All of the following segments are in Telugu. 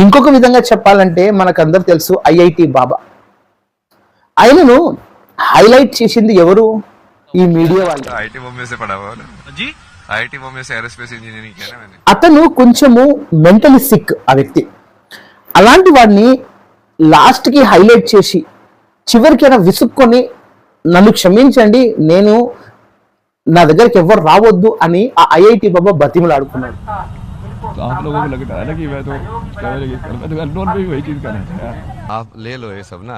ఇంకొక విధంగా చెప్పాలంటే మనకందరు తెలుసు ఐఐటి బాబా. ఆయనను హైలైట్ చేసింది ఎవరు? ఈ మీడియా వాళ్ళు. అతను కొంచెము మెంటలీ సిక్ ఆ వ్యక్తి. అలాంటి వాడిని లాస్ట్కి హైలైట్ చేసి చివరికైనా విసుక్కొని నన్ను క్షమించండి నేను నా దగ్గరికి ఎవరు రావద్దు అని ఆ ఐఐటి బాబా బతిమలాడుకున్నాడు. आप लोगों को लगता है ना कि मैं तो मैं तो अननोन में भी वही चीज कर रहा था यार आप ले लो ये सब ना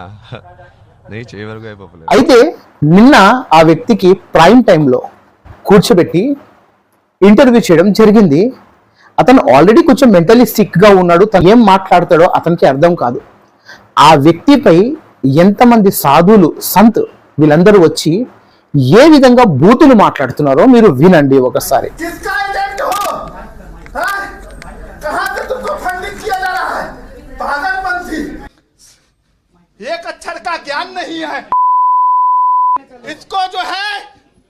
नहीं चाहिए मेरे को ये पॉपुलर అయితే నిన్న ఆ వ్యక్తికి ప్రైమ్ టైంలో కూర్చోబెట్టి ఇంటర్వ్యూ చేయడం జరిగింది అతను ఆల్రెడీ కొంచెం మెంటలీ సిక్గా ఉన్నాడు తను ఏం మాట్లాడతాడో అతనికి అర్థం కాదు ఆ వ్యక్తిపై ఎంతమంది సాధువులు సంత్ వీళ్ళందరూ వచ్చి ఏ విధంగా బూతులు మాట్లాడుతున్నారో మీరు వినండి ఒకసారి कहाँ खंडित किया जा रहा है। पागलपंथी एक अक्षर का ज्ञान नहीं है। इसको जो है,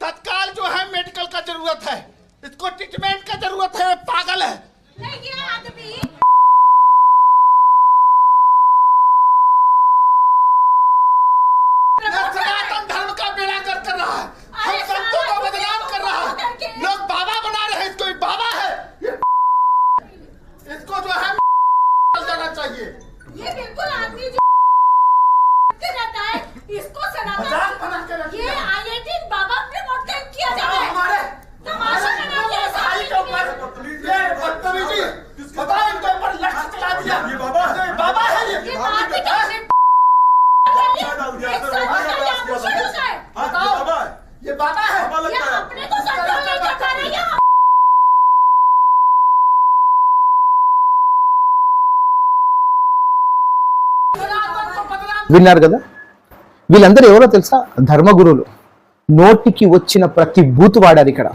तत्काल जो है मेडिकल का ज़रूरत है। इसको ट्रीटमेंट का ज़रूरत है। విన్నారు కదా? వీళ్ళందరూ ఎవరో తెలుసా? ధర్మగురువులు. నోటికి వచ్చిన ప్రతి బూతు వాడారు ఇక్కడ.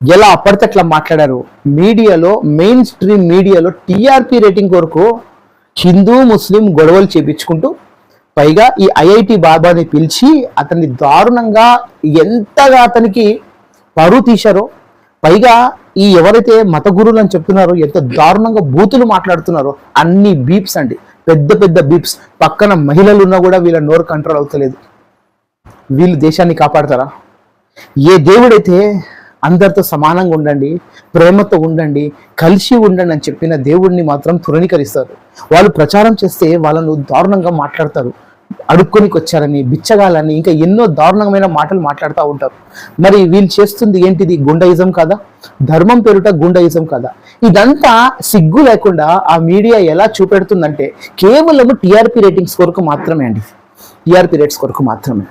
ఎలా అప్పటికట్లా అట్లా మాట్లాడారు? మీడియాలో మెయిన్ స్ట్రీమ్ మీడియాలో టీఆర్పీ రేటింగ్ కొరకు హిందూ ముస్లిం గొడవలు చేపించుకుంటూ పైగా ఈ ఐఐటి బాబాని పిలిచి అతన్ని దారుణంగా ఎంతగా అతనికి పరువు తీశారో పైగా ఈ ఎవరైతే మత గురువులు అని చెప్తున్నారో ఎంత దారుణంగా బూతులు మాట్లాడుతున్నారో అన్ని బీప్స్ అండి. పెద్ద పెద్ద బీప్స్. పక్కన మహిళలు ఉన్నా కూడా వీళ్ళ నోరు కంట్రోల్ అవుతలేదు. వీళ్ళు దేశాన్ని కాపాడతారా? ఏ దేవుడైతే అందరితో సమానంగా ఉండండి ప్రేమతో ఉండండి కలిసి ఉండండి అని చెప్పిన దేవుడిని మాత్రం తృణీకరిస్తారు. వాళ్ళు ప్రచారం చేస్తే వాళ్ళను దారుణంగా మాట్లాడతారు. అడుక్కొనికి వచ్చారని బిచ్చగాలని ఇంకా ఎన్నో దారుణమైన మాటలు మాట్లాడుతూ ఉంటారు. మరి వీళ్ళు చేస్తుంది ఏంటిది? గుండయిజం కదా? ధర్మం పేరుట గుండయిజం కదా? ఇదంతా సిగ్గు లేకుండా ఆ మీడియా ఎలా చూపెడుతుందంటే కేవలం టీఆర్పీ రేటింగ్స్ కొరకు మాత్రమే అండి. టీఆర్పీ రేట్స్ కొరకు మాత్రమే.